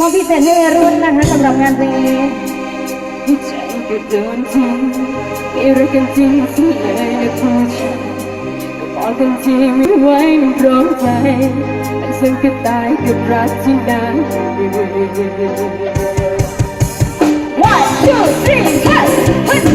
มอบพิเศษให้รุ่นนะคะสำหรับงานเพลงนี้ที่ใจก็เดินทิ้งไม่รักกันจริงสิเลยนะทุกฉันก็บอกกันทีไม่ไหวมันตรงใจแต่ฉันก็ตายกับรักที่นานไม่ไว One two three four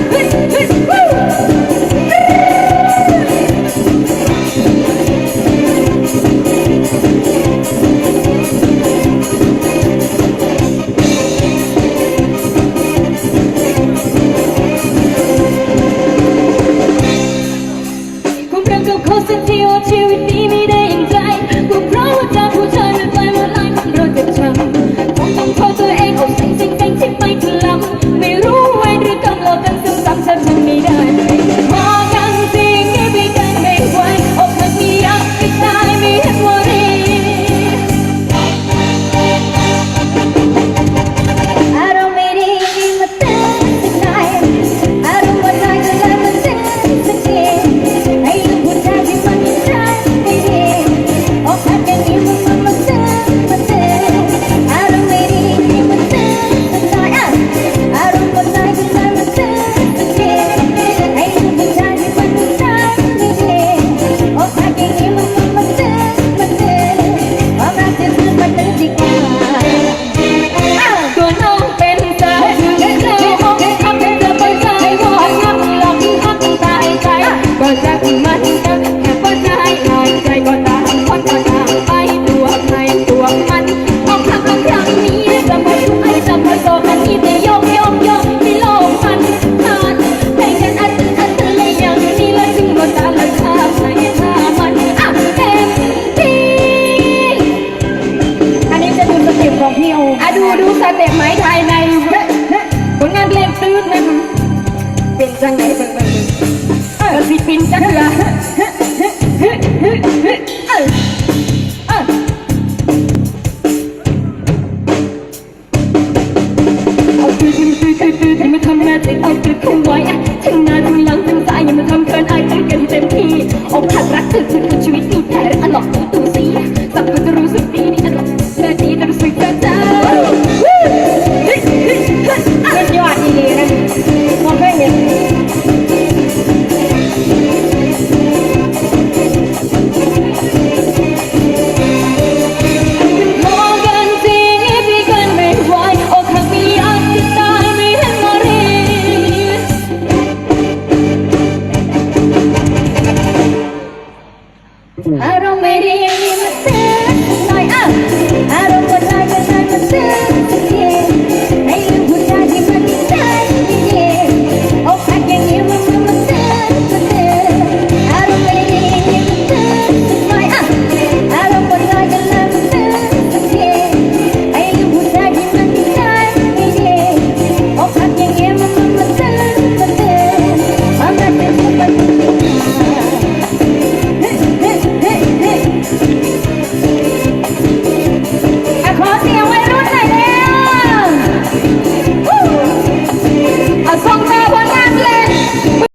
ฉันไม่ทำแม่ใงเอาเธอคงไว้ทั้งหน้าทั้งหลัง in the sand.